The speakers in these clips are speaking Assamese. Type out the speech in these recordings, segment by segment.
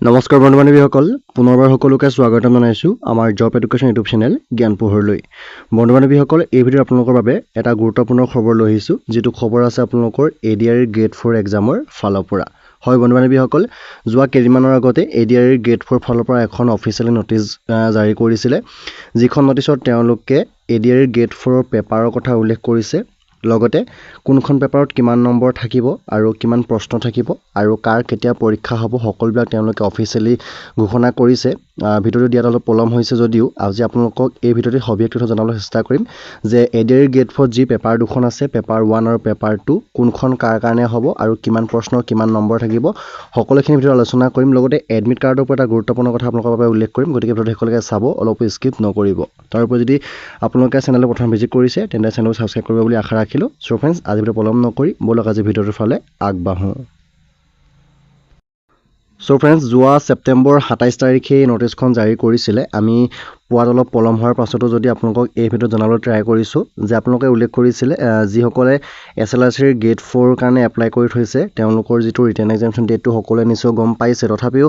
নমস্কাৰ বন্ধু বান্ধৱীসকল পুনৰবাৰ সকলোকে স্বাগতম জনাইছোঁ আমাৰ জব এডুকেশ্যন ইউটিউব চেনেল জ্ঞান পোহৰলৈ। বন্ধু বান্ধৱীসকল এই ভিডিঅ'ত আপোনালোকৰ বাবে এটা গুৰুত্বপূৰ্ণ খবৰ লৈ আহিছোঁ যিটো খবৰ আছে আপোনালোকৰ A D R grade four এক্সামৰ ফালৰ পৰা। হয় বন্ধু বান্ধৱীসকল যোৱা কেইদিনমানৰ আগতে A D R grade four ফালৰ পৰা এখন অফিচিয়েলি নটিচ জাৰি কৰিছিলে যিখন নটিচত তেওঁলোকে এ ডি আৰ গ্ৰেড ফ'ৰৰ পেপাৰৰ কথা উল্লেখ কৰিছে। লগতে কোনখন পেপাৰত কিমান নম্বৰ থাকিব আৰু কিমান প্ৰশ্ন থাকিব আৰু কাৰ কেতিয়া পৰীক্ষা হ'ব সকলোবিলাক তেওঁলোকে অফিচিয়েলি ঘোষণা কৰিছে। ভিডিঅ'টো দিয়াত অলপ পলম হৈছে যদিও আজি আপোনালোকক এই ভিডিঅ'টিত সবিশেষ জনাবলৈ চেষ্টা কৰিম যে A D R E grade four যি পেপাৰ দুখন আছে পেপাৰ ওৱান আৰু পেপাৰ টু কোনখন কাৰ কাৰণে হ'ব আৰু কিমান প্ৰশ্ন কিমান নম্বৰ থাকিব সকলোখিনি ভিডিঅ'ত আলোচনা কৰিম। লগতে এডমিট কাৰ্ডৰ ওপৰত এটা গুৰুত্বপূৰ্ণ কথা আপোনালোকৰ বাবে উল্লেখ কৰিম গতিকে ভিডিঅ'টো শেষলৈকে চাব অলপো স্কিপ নকৰিব। তাৰোপৰি যদি আপোনালোকে চেনেলটো প্ৰথম ভিজিট কৰিছে তেন্তে চেনেলটো ছাবস্ক্ৰাইব কৰিব বুলি আশা ৰাখিলোঁ। চ' ফ্ৰেণ্ডছ আজি ভিডিঅ' পলম নকৰি ব'লক আজি ভিডিঅ'টোৰ ফালে আগবাঢ়োঁ। চ' ফ্ৰেণ্ডছ যোৱা ছেপ্টেম্বৰ সাতাইছ তাৰিখে এই নটিচখন জাৰি কৰিছিলে। আমি পোৱাত অলপ পলম হোৱাৰ পাছতো যদি আপোনালোকক এই ভিডিঅ'ত জনাবলৈ ট্ৰাই কৰিছোঁ যে আপোনালোকে উল্লেখ কৰিছিলে যিসকলে এছ এল আৰ চিৰ গ্ৰেড ফ'ৰ কাৰণে এপ্লাই কৰি থৈছে তেওঁলোকৰ যিটো ৰিটাৰ্ণ এক্সামশ্যন ডেটটো সকলোৱে নিশ্চয় গম পাইছে। তথাপিও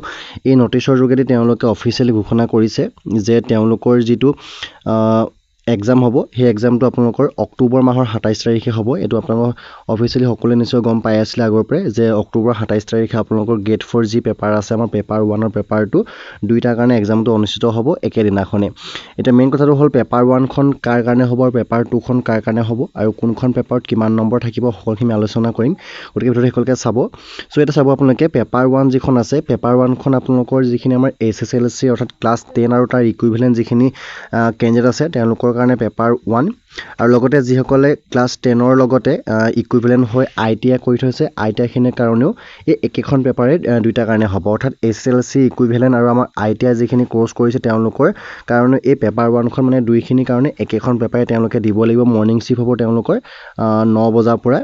এই নটিচৰ যোগেদি তেওঁলোকে অফিচিয়েলি ঘোষণা কৰিছে যে তেওঁলোকৰ যিটো এক্সাম হ'ব সেই এক্সামটো আপোনালোকৰ অক্টোবৰ মাহৰ সাতাইছ তাৰিখে হ'ব। এইটো আপোনালোকৰ অফিচিয়েলি সকলোৱে নিশ্চয় গম পাই আছিলে আগৰ পৰাই যে অক্টোবৰ সাতাইছ তাৰিখে আপোনালোকৰ গ্ৰেড ফ'ৰ যি পেপাৰ আছে আমাৰ পেপাৰ ওৱানৰ পেপাৰ টু দুইটাৰ কাৰণে এক্সামটো অনুষ্ঠিত হ'ব একেদিনাখনে। এতিয়া মেইন কথাটো হ'ল পেপাৰ ওৱানখন কাৰ কাৰণে হ'ব আৰু পেপাৰ টুখন কাৰ কাৰণে হ'ব আৰু কোনখন পেপাৰত কিমান নম্বৰ থাকিব সকলোখিনি আলোচনা কৰিম। গতিকে ভিডিঅ'টো শেষলৈকে চাব। চ' এতিয়া চাব আপোনালোকে পেপাৰ ওৱান যিখন আছে পেপাৰ ওৱানখন আপোনালোকৰ যিখিনি আমাৰ এইচ এছ এল চি অৰ্থাৎ ক্লাছ টেন আৰু তাৰ ইকুইভেলেণ্ট যিখিনি কেণ্ডিডেট আছে তেওঁলোকৰ কাৰণে পেপাৰ ওৱান। আৰু লগতে যিসকলে ক্লাছ টেনৰ লগতে ইকুইভেলেণ্ট হৈ আই টি আই কৰি থৈছে আই টি আইখিনিৰ কাৰণেও এই একেখন পেপাৰে দুইটাৰ কাৰণে হ'ব। অৰ্থাৎ এইচ এল চি ইকুইভেলেণ্ট আৰু আমাৰ আই টি আই যিখিনি কৰ্চ কৰিছে তেওঁলোকৰ কাৰণে এই পেপাৰ ওৱানখন মানে দুইখিনিৰ কাৰণে একেখন পেপাৰে তেওঁলোকে দিব লাগিব। মৰ্ণিং শ্বিফ্ট হ'ব তেওঁলোকৰ ন বজাৰ পৰা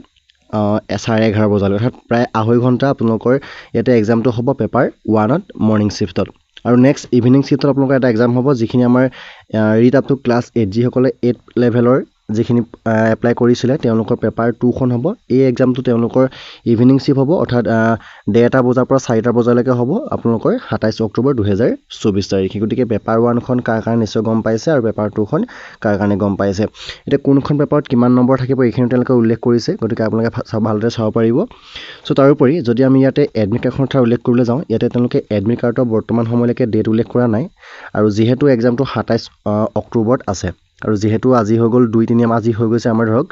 চাৰে এঘাৰ বজালৈ। অৰ্থাৎ প্ৰায় আঢ়ৈ ঘণ্টা আপোনালোকৰ ইয়াতে এক্সামটো হ'ব পেপাৰ ওৱানত মৰ্ণিং শ্বিফ্টত আৰু নেক্সট ইভিনিং শ্বিফ্টত আপোনালোকৰ এটা এক্সাম হ'ব যিখিনি আমাৰ read up to class eight যিসকলে এইট লেভেলৰ যিখিনি এপ্লাই কৰিছিলে তেওঁলোকৰ পেপাৰ টুখন হ'ব। এই এক্সামটো তেওঁলোকৰ ইভিনিং শ্বিফ্ট হ'ব অৰ্থাৎ ডেৰটা বজাৰ পৰা চাৰিটা বজালৈকে হ'ব। আপোনালোকৰ সাতাইছ অক্টোবৰ দুহেজাৰ চৌবিছ তাৰিখে। গতিকে পেপাৰ ওৱানখন কাৰ কাৰণে নিশ্চয় গম পাইছে আৰু পেপাৰ টুখন কাৰ কাৰণে গম পাইছে। এতিয়া কোনখন পেপাৰত কিমান নম্বৰ থাকিব এইখিনি তেওঁলোকে উল্লেখ কৰিছে। গতিকে আপোনালোকে ভালদৰে চাব পাৰিব। চ' তাৰোপৰি যদি আমি ইয়াতে এডমিট কাৰ্ডখনৰ কথা উল্লেখ কৰিবলৈ যাওঁ ইয়াতে তেওঁলোকে এডমিট কাৰ্ডৰ বৰ্তমান সময়লৈকে ডেট উল্লেখ কৰা নাই। আৰু যিহেতু এক্সামটো সাতাইছ অক্টোবৰত আছে। আৰু যিহেতু আজি হৈ গ'ল দুই তিনি আজি হৈ গৈছে আমাৰ ধৰক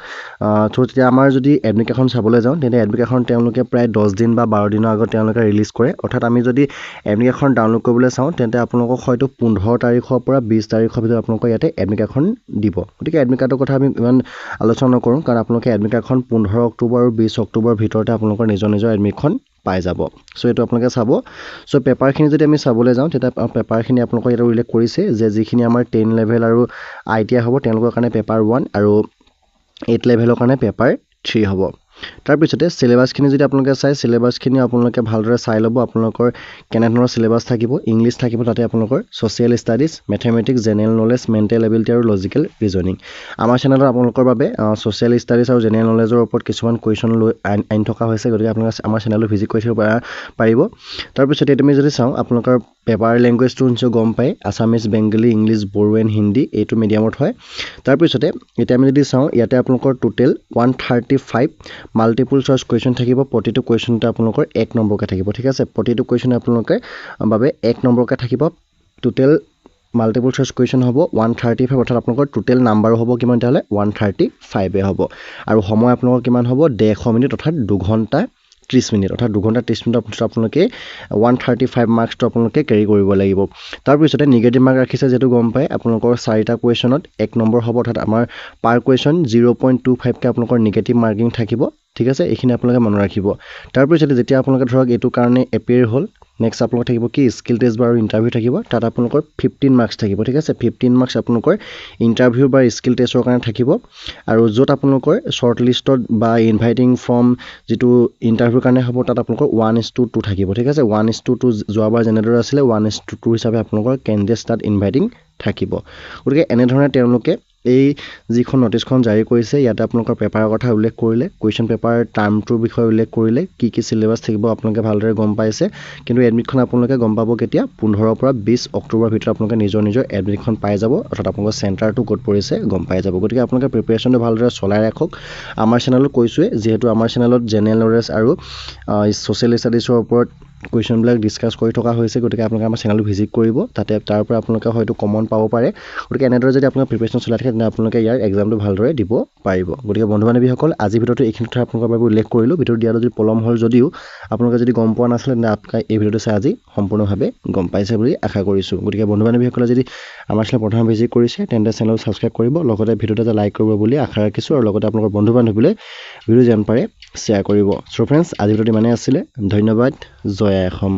চ' তেতিয়া আমাৰ যদি এডমিট কাৰ্ডখন চাবলৈ যাওঁ তেন্তে এডমিট কাৰ্ডখন তেওঁলোকে প্ৰায় দহ দিন বা বাৰ দিনৰ আগত তেওঁলোকে ৰিলিজ কৰে। অৰ্থাৎ আমি যদি এডমিট কাৰ্ডখন ডাউনলোড কৰিবলৈ চাওঁ তেন্তে আপোনালোকক হয়তো পোন্ধৰ তাৰিখৰ পৰা বিছ তাৰিখৰ ভিতৰত আপোনালোকৰ ইয়াতে এডমিট কাৰ্ডখন দিব। গতিকে এডমিট কাৰ্ডৰ কথা আমি ইমান আলোচনা নকৰোঁ কাৰণ আপোনালোকে এডমিট কাৰ্ডখন পোন্ধৰ অক্টোবৰ আৰু বিছ অক্টোবৰৰ ভিতৰতে আপোনালোকৰ নিজৰ নিজৰ এডমিটখন পাই যাব। চ' এইটো আপোনালোকে চাব। চ' পেপাৰখিনি যদি আমি চাবলৈ যাওঁ তেতিয়া পেপাৰখিনি আপোনালোকৰ ইয়াতে উল্লেখ কৰিছে যে যিখিনি আমাৰ টেন লেভেল আৰু আই টি আই হ'ব তেওঁলোকৰ কাৰণে পেপাৰ ওৱান আৰু এইট লেভেলৰ কাৰণে পেপাৰ থ্ৰী হ'ব। তাৰপিছতে চিলেবাছখিনি যদি আপোনালোকে চাই চিলেবাছখিনি আপোনালোকে ভালদৰে চাই ল'ব। আপোনালোকৰ কেনেধৰণৰ চিলেবাছ থাকিব ইংলিছ থাকিব তাতে আপোনালোকৰ social studies mathematics general knowledge mental ability আৰু লজিকেল ৰিজনিং আমাৰ চেনেলত আপোনালোকৰ বাবে ছ'চিয়েল ষ্টাডিজ আৰু জেনেৰেল নলেজৰ ওপৰত কিছুমান কুৱেশ্যন লৈ আনি থকা হৈছে গতিকে আপোনালোকে আমাৰ চেনেলটো ভিজিট কৰি থাকিব পৰা- পাৰিব। তাৰপিছতে তুমি যদি চাওঁ আপোনালোকৰ পেপাৰ লেংগুৱেজটো নিশ্চয় গম পায় আছামিজ বেংগলী ইংলিছ বড়ো এণ্ড হিন্দী এইটো মিডিয়ামত হয়। তাৰপিছতে এতিয়া আমি যদি চাওঁ ইয়াতে আপোনালোকৰ total one thirty five multiple choice question থাকিব। প্ৰতিটো কুৱেশ্যনতে আপোনালোকৰ এক নম্বৰকৈ থাকিব ঠিক আছে? প্ৰতিটো কুৱেশ্যনে আপোনালোকে বাবে এক নম্বৰকৈ থাকিব। টোটেল মাল্টিপুল চইচ কুৱেশ্যন হ'ব ওৱান থাৰ্টি ফাইভ অৰ্থাৎ আপোনালোকৰ টোটেল নাম্বাৰো হ'ব কিমান তেতিয়াহ'লে? ওৱান থাৰ্টি ফাইভে হ'ব। আৰু সময় আপোনালোকৰ কিমান হ'ব? ডেৰশ মিনিট অৰ্থাৎ দুঘণ্টা ত্ৰিছ মিনিট অৰ্থাৎ দুঘণ্টা ত্ৰিছ মিনিটৰ পিছত আপোনালোকে ওৱান থাৰ্টি ফাইভ মাৰ্কছটো আপোনালোকে কেৰি কৰিব লাগিব। তাৰপিছতে নিগেটিভ মাৰ্ক ৰাখিছে যিহেতু গম পায় আপোনালোকৰ চাৰিটা কুৱেশ্যনত এক নম্বৰ হ'ব অৰ্থাৎ আমাৰ per question zero' point two ফাইভকৈ আপোনালোকৰ নিগেটিভ মাৰ্কিং থাকিব। ঠিক আছে? এইখিনি আপোনালোকে মনত ৰাখিব। তাৰপিছতে যেতিয়া আপোনালোকে ধৰক এইটো কাৰণে এপিয়াৰ হ'ল নেক্সট আপোনালোকৰ থাকিব কি? স্কিল টেষ্ট বা আৰু ইণ্টাৰভিউ থাকিব। তাত আপোনালোকৰ ফিফটিন মাৰ্কছ থাকিব ঠিক আছে? ফিফটিন মাৰ্কছ আপোনালোকৰ ইণ্টাৰভিউ বা স্কিল টেষ্টৰ কাৰণে থাকিব। আৰু য'ত আপোনালোকৰ শ্বৰ্ট লিষ্টত বা ইনভাইটিং ফ্ৰম যিটো ইণ্টাৰভিউৰ কাৰণে হ'ব তাত আপোনালোকৰ ওৱান ইজ টু টু থাকিব ঠিক আছে? ওৱান ইজ টু টু যোৱাবাৰ যেনেদৰে আছিলে ওৱান ইজ টু টু হিচাপে আপোনালোকৰ কেণ্ডিডেটছ তাত ইনভাইটিং থাকিব। গতিকে এনেধৰণে তেওঁলোকে এই যিখন নটিচখন জাৰি কৰিছে ইয়াতে আপোনালোকৰ পেপাৰৰ কথা উল্লেখ কৰিলে কুৱেশ্যন পেপাৰ টাৰ্মটোৰ বিষয়ে উল্লেখ কৰিলে কি কি চিলেবাছ থাকিব আপোনালোকে ভালদৰে গম পাইছে। কিন্তু এডমিটখন আপোনালোকে গম পাব কেতিয়া? পোন্ধৰৰ পৰা বিছ অক্টোবৰৰ ভিতৰত আপোনালোকে নিজৰ নিজৰ এডমিটখন পাই যাব অৰ্থাৎ আপোনালোকৰ চেণ্টাৰটো ক'ত পৰিছে গম পাই যাব। গতিকে আপোনালোকে প্ৰিপেৰেশ্যনটো ভালদৰে চলাই ৰাখক। আমাৰ চেনেলত কৈছোঁৱে যিহেতু আমাৰ চেনেলত জেনেৰেল নলেজ আৰু ছ'চিয়েল ষ্টাডিজৰ ওপৰত কুৱেশ্যনবিলাক ডিছকাছ কৰি থকা হৈছে গতিকে আপোনালোকে আমাৰ চেনেলটো ভিজিট কৰিব। তাতে তাৰ পৰা আপোনালোকে হয়তো কমন পাব পাৰে। গতিকে এনেদৰে যদি আপোনালোকে প্ৰিপেৰেশ্যন চলাই থাকে তেন্তে আপোনালোকে ইয়াৰ এক্সামটো ভালদৰে দিব পাৰিব। গতিকে বন্ধু বান্ধৱীসকল আজি ভিডিঅ'টো এইখিনি কথা আপোনালোকৰ বাবে উল্লেখ কৰিলোঁ। ভিডিঅ'টো দিয়াটো যদি পলম হ'ল যদিও আপোনালোকে যদি গম পোৱা নাছিলে তেন্তে আপোনালোকে এই ভিডিঅ'টো চাই আজি সম্পূৰ্ণভাৱে গম পাইছে বুলি আশা কৰিছোঁ। গতিকে বন্ধু বান্ধৱীসকলে যদি আমাৰ চেনেল প্ৰথম ভিজিট কৰিছে তেন্তে চেনেলটো ছাবস্ক্ৰাইব কৰিব লগতে ভিডিঅ'টো এটা লাইক কৰিব বুলি আশা ৰাখিছোঁ আৰু লগতে আপোনালোকৰ বন্ধু বান্ধৱীলৈ ভিডিঅ' যিমান পাৰে শ্বেয়াৰ কৰিব। চ' ফ্ৰেণ্ডছ আজি ভিডিঅ'টো ইমানেই আছিলে। ধন্যবাদ। জয় আই অসম